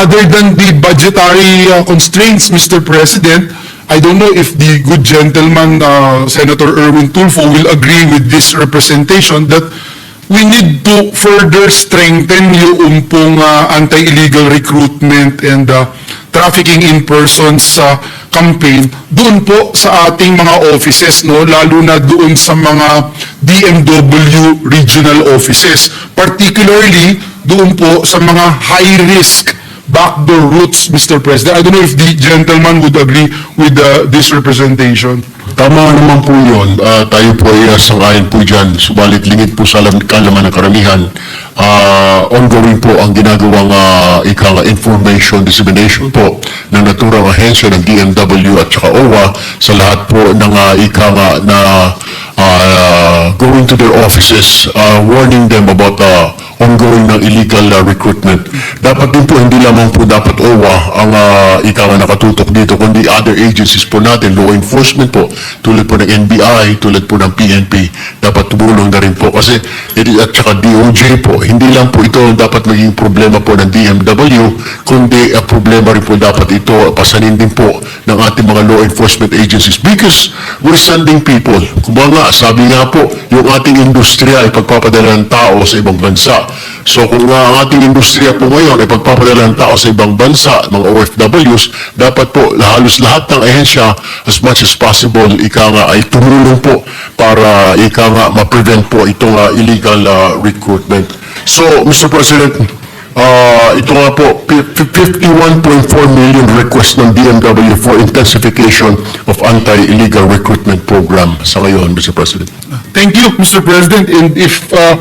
other than the budgetary uh, constraints, Mr. President, I don't know if the good gentleman, uh, Senator Erwin Tulfo, will agree with this representation that we need to further strengthen yung pong uh, anti-illegal recruitment and uh, trafficking in persons uh, campaign doon po sa ating mga offices, no? lalo na doon sa mga DMW regional offices, particularly doon po sa mga high-risk backdoor routes, Mr. President. I don't know if the gentleman would agree with uh, this representation. Tama naman po yun. Ah, tayo po ay uh, sangayon po dyan. Subalit lingid po sa alam, kalaman ng karamihan. Ah, ongoing po ang ginagawang uh, ika information dissemination po ng naturang ahensya ng DMW at saka OWA sa lahat po ng uh, ika nga na ah, going to their offices, ah, warning them about the ongoing ng illegal uh, recruitment. Dapat din po, hindi lamang po dapat OWA ang uh, ika nga nakatutok dito, kundi other agencies po natin, law enforcement po, tulad po ng NBI, tulad po ng PNP, dapat tumulong na rin po. Kasi, at saka DOJ po, hindi lang po ito dapat maging problema po ng DMW, kundi uh, problema rin po dapat ito, pasanin din po ng ating mga law enforcement agencies because we're sending people. Kumbaga, sabi nga po, yung ating industriya ay pagpapadala ng tao sa ibang bansa. So kung uh, ang ating industriya po ngayon ay pagpapadala ng tao sa ibang bansa, mga OFWs, dapat po halos lahat ng ahensya as much as possible, ika nga ay tumulong po para ika nga ma-prevent po itong uh, illegal uh, recruitment. So, Mr. President, Ah, ito nga po, pi- pi- 51.4 million request ng DMW for intensification of anti-illegal recruitment program sa ngayon, Mr. President. Thank you, Mr. President, and if uh,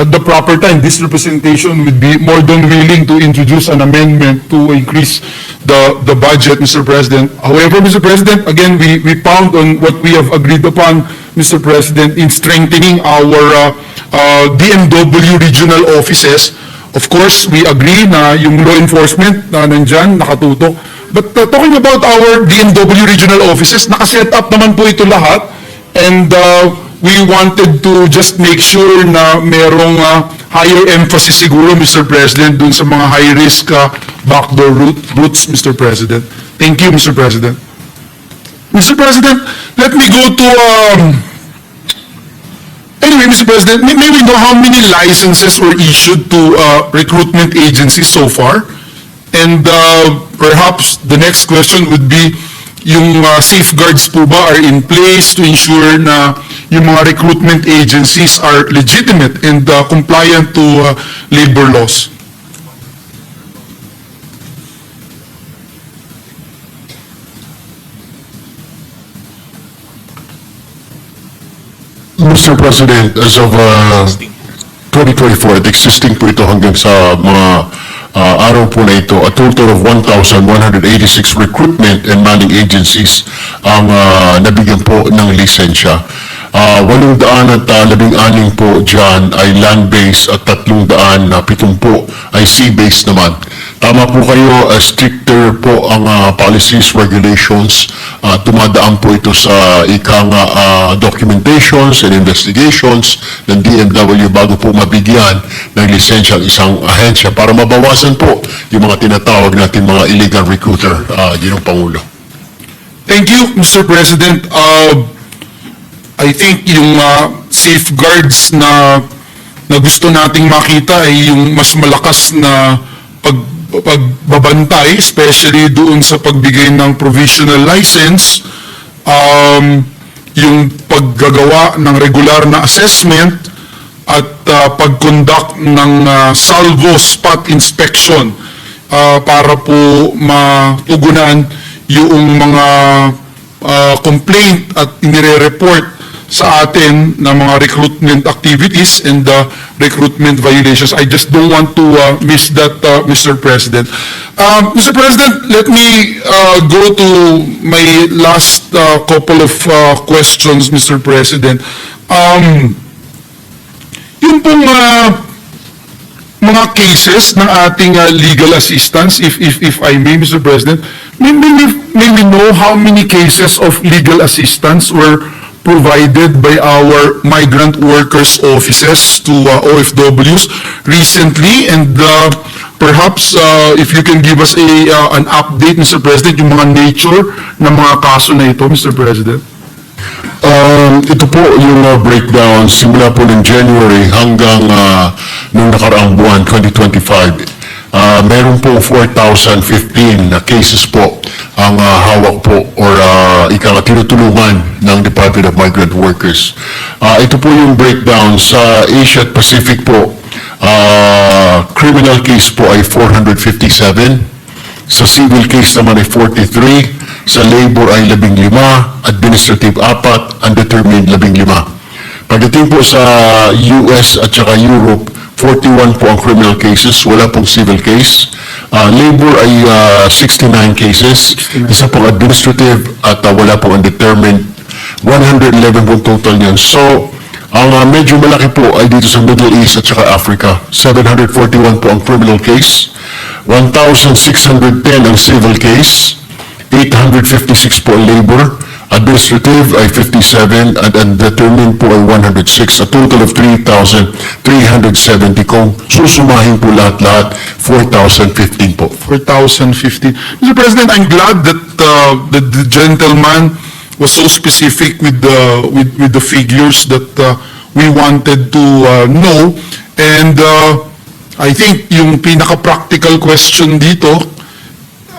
at the proper time, this representation would be more than willing to introduce an amendment to increase the, the budget, Mr. President. However, Mr. President, again, we, we pound on what we have agreed upon, Mr. President, in strengthening our uh, uh, DMW regional offices. Of course, we agree na yung law enforcement na nandyan, nakatutok. But uh, talking about our DMW regional offices, nakaset up naman po ito lahat. And uh, we wanted to just make sure na merong uh, higher emphasis siguro, Mr. President, dun sa mga high-risk uh, backdoor route, routes, Mr. President. Thank you, Mr. President. Mr. President, let me go to, um, anyway, Mr. President, may, may we know how many licenses were issued to uh, recruitment agencies so far? And uh, perhaps the next question would be, yung uh, safeguards po ba are in place to ensure na yung mga recruitment agencies are legitimate and uh, compliant to uh, labor laws? Mr. President, as of uh, 2024, at existing po ito hanggang sa mga uh, araw po na ito, a total of 1,186 recruitment and manning agencies ang uh, nabigyan po ng lisensya. Uh, walong daan at uh, labing aning po dyan ay land-based at tatlong daan na pitong po ay sea-based naman. Tama po kayo, uh, stricter po ang uh, policies, regulations, uh, tumadaan po ito sa ika nga uh, documentations and investigations ng DMW bago po mabigyan ng lisensya ang isang ahensya para mabawasan po yung mga tinatawag natin mga illegal recruiter, uh, Ginong Pangulo. Thank you, Mr. President. Uh, I think yung uh, safeguards na na gusto nating makita ay yung mas malakas na pag pagbabantay, especially doon sa pagbigay ng provisional license, um, yung paggagawa ng regular na assessment at uh, pag-conduct ng uh, salvo spot inspection uh, para po matugunan yung mga uh, complaint at inire-report sa atin ng mga recruitment activities and the recruitment violations. I just don't want to uh, miss that, uh, Mr. President. Um, Mr. President, let me uh, go to my last uh, couple of uh, questions, Mr. President. Um, yun pong uh, mga cases ng ating uh, legal assistance, if, if, if I may, Mr. President, may, may, may we know how many cases of legal assistance were provided by our migrant workers offices to uh, OFWs recently and uh, perhaps uh, if you can give us a uh, an update, Mr. President, yung mga nature ng mga kaso na ito, Mr. President. Um, ito po yung uh, breakdown simula po ng January hanggang uh, nung nakaraang buwan, 2025. Uh, meron po 4,015 na cases po ang uh, hawak po or uh, ika nga tinutulungan ng Department of Migrant Workers. Uh, ito po yung breakdown sa Asia at Pacific po. Uh, criminal case po ay 457. Sa civil case naman ay 43, sa labor ay 15, administrative 4, undetermined 15. Pagdating po sa US at saka Europe, 41 po ang criminal cases, wala pong civil case. Ah, labor ay ah, 69 cases, isa pong administrative at ah, wala pong undetermined. 111 po total niyan. So, ang ah, medyo malaki po ay dito sa Middle East at saka Africa. 741 po ang criminal case, 1,610 ang civil case, 856 po ang labor, administrative ay 57, at undetermined po ay 106, a total of 3,370 kung susumahin po lahat-lahat, 4,015 po. 4,015. Mr. President, I'm glad that uh, the the gentleman was so specific with the, with with the figures that uh, we wanted to uh, know. And uh, I think yung pinaka-practical question dito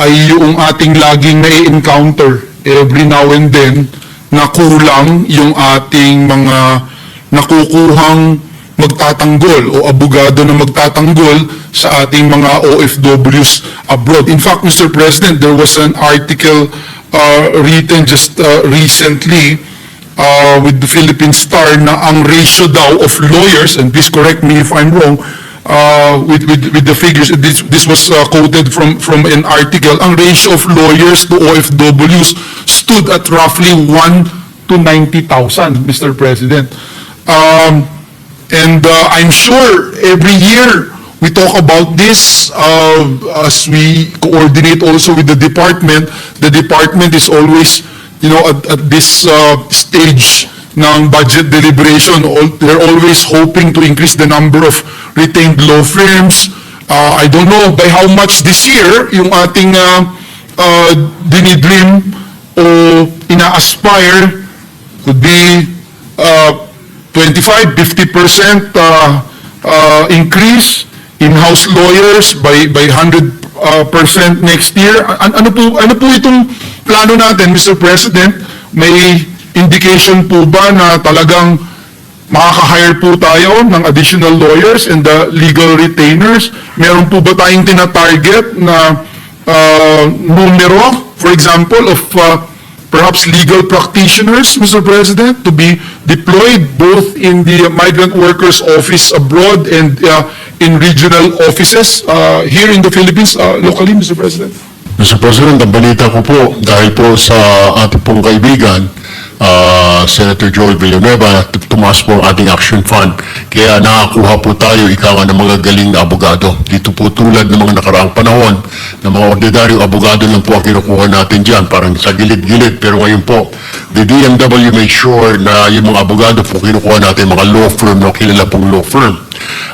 ay yung ating laging nai-encounter every now and then na kulang yung ating mga nakukuhang magtatanggol o abogado na magtatanggol sa ating mga OFWs abroad. In fact, Mr. President, there was an article uh, written just uh, recently uh, with the Philippine Star na ang ratio daw of lawyers, and please correct me if I'm wrong, uh, with, with, with the figures, this, this was uh, quoted from, from an article, ang ratio of lawyers to OFWs stood at roughly 1 to 90,000, Mr. President. Um, and uh, I'm sure every year we talk about this uh, as we coordinate also with the department. The department is always, you know, at, at this uh, stage ng budget deliberation, al- they're always hoping to increase the number of retained law firms. Uh, I don't know by how much this year yung ating uh, uh, dinidream o ina-aspire could be uh, 25, 50% uh, uh, increase in-house lawyers by by 100 uh, percent next year. An- ano po ano po itong plano natin, Mr. President? May indication po ba na talagang makaka-hire po tayo ng additional lawyers and the legal retainers? Meron po ba tayong tina-target na uh, numero, for example, of uh, perhaps legal practitioners, Mr. President, to be deployed both in the migrant workers office abroad and uh, in regional offices uh, here in the Philippines, uh, locally, Mr. President? Mr. President, ang balita ko po, dahil po sa ating pong kaibigan, ah, Senator Joel Villanueva, tumaas po ang ating action fund. Kaya nakakuha po tayo, ika nga ng mga galing na abogado. Dito po tulad ng mga nakaraang panahon, ng mga ordinaryong abogado lang po ang kinukuha natin dyan, parang sa gilid-gilid. Pero ngayon po, the DMW made sure na yung mga abogado po kinukuha natin, mga law firm, no, kilala pong law firm.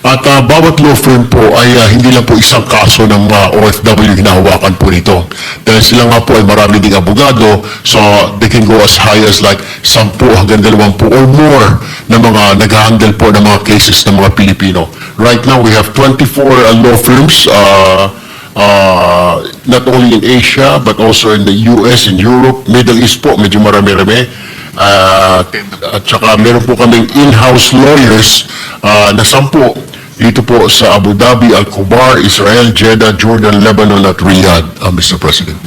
At ah, bawat law firm po ay ah, hindi lang po isang kaso ng mga OFW hinahawakan po nito. Dahil sila nga po ay marami ding abogado, so they can go as high as like 10 hanggang 20 or more na mga nag-handle po ng mga cases ng mga Pilipino. Right now, we have 24 uh, law firms, uh, uh, not only in Asia, but also in the US, in Europe, Middle East po, medyo marami-rami. Uh, at saka meron po kaming in-house lawyers uh, na sampu dito po sa Abu Dhabi, Al-Kubar, Israel, Jeddah, Jordan, Lebanon at Riyadh, uh, Mr. President.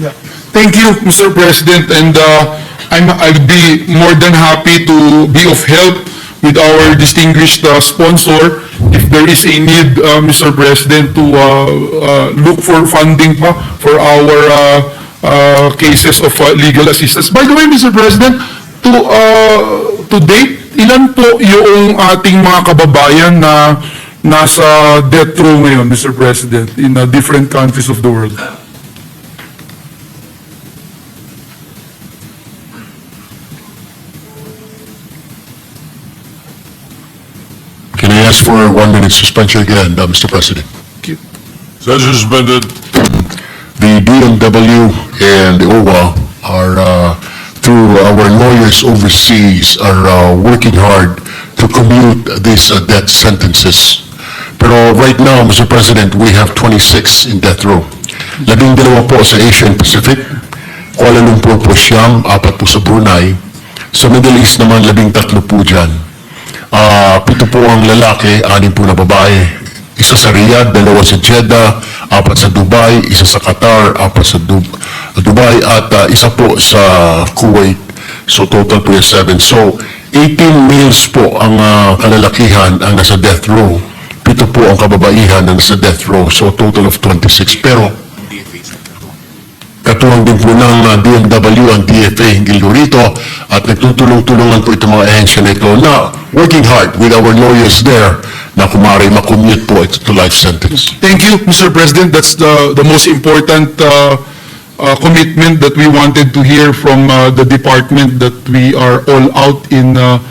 Thank you, Mr. President, and uh, I'm, I'll be more than happy to be of help with our distinguished uh, sponsor if there is a need, uh, Mr. President, to uh, uh, look for funding pa for our uh, uh, cases of uh, legal assistance. By the way, Mr. President, to uh, to date, ilan po yung ating mga kababayan na nasa death row ngayon, Mr. President, in uh, different countries of the world? Can I ask for a one-minute suspension again, uh, Mr. President? Session suspended. the DMW and the OWA are, uh, through our lawyers overseas, are uh, working hard to commute these uh, death sentences. Pero right now, Mr. President, we have 26 in death row. Labing dalawa po sa Asian Pacific, Kuala Lumpur po siyam, apat po sa Brunei. Sa Middle East naman, labing tatlo po dyan. Ah, pito po ang lalaki, anim po na babae. Isa sa Riyadh, dalawa sa Jeddah, apat sa Dubai, isa sa Qatar, apat sa Dub- Dubai, at ah, isa po sa Kuwait. So total po yung seven. So 18 males po ang ah, kalalakihan ang nasa death row. Pito po ang kababaihan ang nasa death row. So total of 26. Pero Katuwang din po ng uh, DMW ang DFA hinggil rito at nagtutulong-tulungan po itong mga ahensya na ito na working hard with our lawyers there na kumari makommute po ito to life sentence. Thank you, Mr. President. That's the, the most important uh, uh, commitment that we wanted to hear from uh, the department, that we are all out in uh,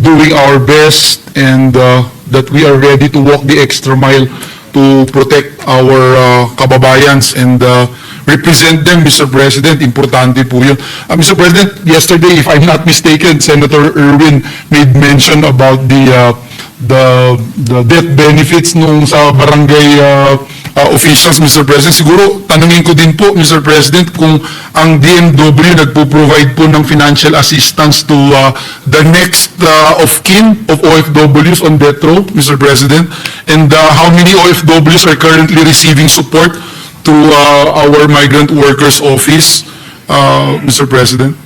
doing our best and uh, that we are ready to walk the extra mile to protect our uh, kababayans and uh, represent them, Mr. President. Importante po yun. Uh, Mr. President, yesterday, if I'm not mistaken, Senator Irwin made mention about the uh, the the death benefits nung sa barangay uh, uh, officials, Mr. President. Siguro, tanungin ko din po, Mr. President, kung ang DMW nagpo-provide po ng financial assistance to uh, the next uh, of kin of OFWs on death row, Mr. President, and uh, how many OFWs are currently receiving support to uh, our migrant workers office, uh, Mr. President?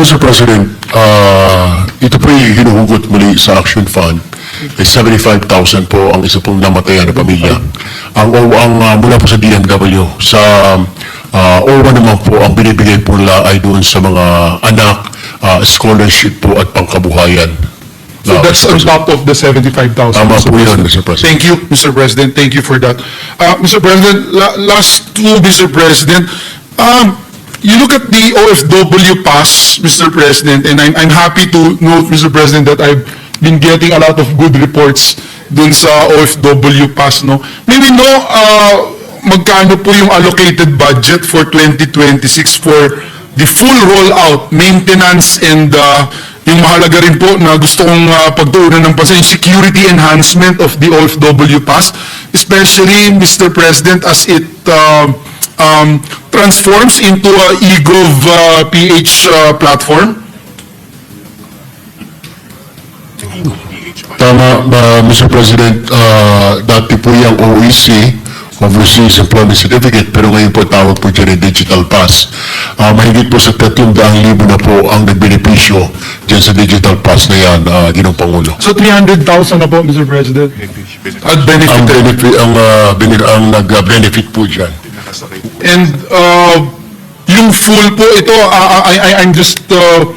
Mr. President, uh, ito po yung hinuhugot muli sa Action Fund. May 75,000 po ang isa pong namatayan na pamilya. Ang, ang uh, mula po sa DMW, sa uh, OWA naman po, ang binibigay po nila ay doon sa mga anak, uh, scholarship po at pangkabuhayan. So Uh, that's Mr. on top of the 75,000. Tama Mr. po yun. Mr. President. Thank you, Mr. President. Thank you for that. Uh, Mr. President, la- last two, Mr. President, um, you look at the OFW pass, Mr. President, and I'm, I'm happy to note, Mr. President, that I've been getting a lot of good reports dun sa OFW pass, no? Maybe no, uh, magkano po yung allocated budget for 2026 for the full rollout, maintenance, and uh, yung mahalaga rin po na gusto kong uh, pagtuunan ng pansin, security enhancement of the OFW Pass, especially, Mr. President, as it uh, um, transforms into a eGov uh, PH uh, platform. Tama, uh, Mr. President, uh, dati po yung OEC, Overseas Employment Certificate, pero ngayon po tawag po dyan yung Digital Pass. Uh, mahigit po sa 30,000 na po ang nagbenepisyo dyan sa Digital Pass na yan, uh, Ginong Pangulo. So 300,000 na po, Mr. President. At Ang benefited. benefit, ang, uh, bene- ang nag-benefit po dyan. And uh, yung full po ito, uh, I, I, I'm just uh,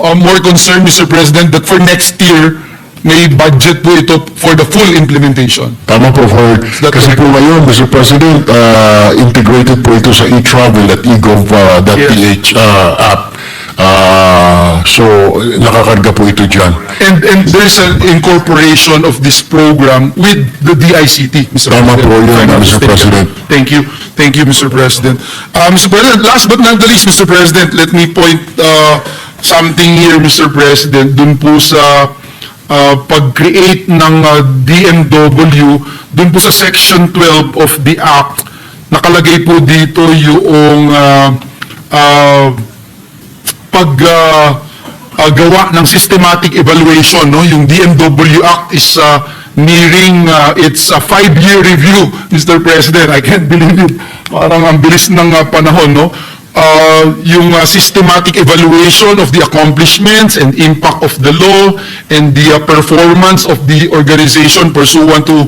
uh, more concerned, Mr. President, that for next year, may budget po ito for the full implementation. Tama po, for, kasi po ngayon, Mr. President, uh, integrated po ito sa e-travel at e-gov.ph uh, app. Uh, so, nakakarga po ito dyan. And, and there's an incorporation of this program with the DICT, Mr. Tama President. po yun, Mr. President. Thank you. Thank you, Mr. President. Uh, Mr. President, last but not the least, Mr. President, let me point uh, something here, Mr. President, dun po sa uh, pag-create ng uh, DMW, dun po sa Section 12 of the Act, nakalagay po dito yung uh, uh, pag uh, uh, gawa ng systematic evaluation, no? Yung DMW Act is uh, nearing uh, its uh, five-year review, Mr. President. I can't believe it. Parang ang bilis ng uh, panahon, no? Uh, yung uh, systematic evaluation of the accomplishments and impact of the law and the uh, performance of the organization pursuant to